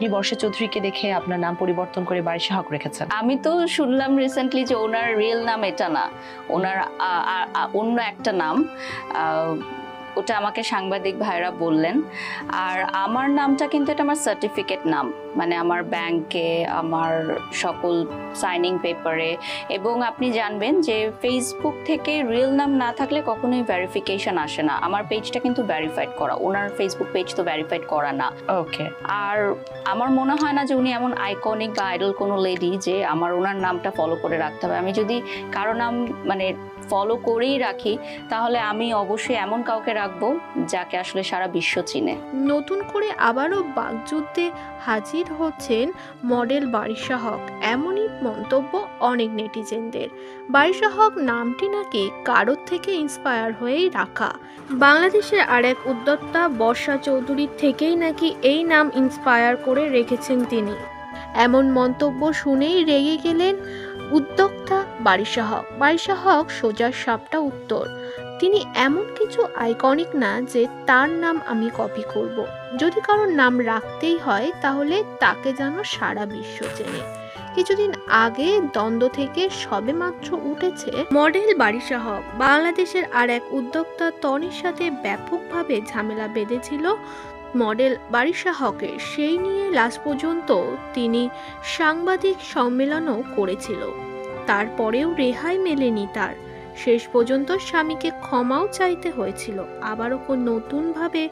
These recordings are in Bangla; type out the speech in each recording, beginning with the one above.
আপনি বর্ষা চৌধুরীকে দেখে আপনার নাম পরিবর্তন করে বারিশা হক রেখেছেন? আমি তো শুনলাম রিসেন্টলি যে ওনার রিয়েল নাম এটা না। ওনার অন্য একটা নাম। ওটা আমাকে সাংবাদিক ভাইরা বললেন। আর আমার নামটা কিন্তু এটা আমার সার্টিফিকেট নাম। মানে আমার ব্যাংকে আমার সকল সাইনিং পেপারে এবং আপনি জানবেন যে ফেসবুক থেকে রিয়েল নাম না থাকলে কখনোই ভেরিফিকেশন আসে না। আমার পেজটা কিন্তু ভেরিফাইড করা। ওনার ফেসবুক পেজ তো ভেরিফাইড করা না। ওকে আর আমার মনে হয় না যে উনি এমন আইকনিক বা আইডল কোনো লেডি যে আমার ওনার নামটা ফলো করে রাখতে হবে। আমি যদি কারও নাম মানে ফলো করেই রাখি তাহলে আমি অবশ্যই এমন কাউকে রাখব, যাকে আসলে সারা বিশ্ব চিনে। নতুন করে আবারও বাগযুদ্ধে হাজির হচ্ছেন মডেল বারিশা হক। এমনই মন্তব্য অনেক নেটিজেনদের। বারিশা হক নামটি নাকি কারোর থেকে ইন্সপায়ার হয়েই রাখা। বাংলাদেশের আর এক উদ্যোক্তা বর্ষা চৌধুরীর থেকেই নাকি এই নাম ইন্সপায়ার করে রেখেছেন তিনি। এমন মন্তব্য শুনেই রেগে গেলেন উদ্যোক্তা বারিশা হক। বারিশা হক সোজা সাপটা উত্তর। তিনি এমন কিছু আইকনিক না যে তার নাম আমি কপি করব। যদি কারোর নাম রাখতেই হয়, তাহলে তাকে যেন সারা বিশ্ব চেনে। কিছুদিন আগে দ্বন্দ্ব থেকে সবেমাত্র উঠেছে মডেল বারিশা হক বাংলাদেশের আর এক উদ্যোক্তা তনির সাথে ব্যাপকভাবে ঝামেলা বেঁধেছিল মডেল বারিশা হকের সেই নিয়ে লাস্ট পর্যন্ত তিনি সাংবাদিক সম্মেলনও করেছিল। তারপরেও রেহাই মেলেনি তার। শেষ পর্যন্ত স্বামীকে ক্ষমাও চাইতে হয়েছিল। আবার কোন নতুনভাবে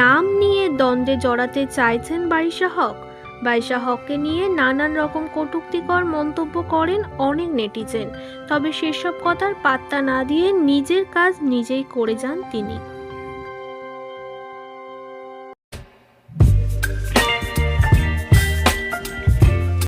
নাম নিয়ে দ্বন্দ্বে জড়াতে চাইছেন বারিশা হক। বাইশা হককে নিয়ে নানান রকম কটুক্তিকর মন্তব্য করেন অনেক নেটিজেন। তবে সেসব কথার পাত্তা না দিয়ে নিজের কাজ নিজেই করে যান তিনি।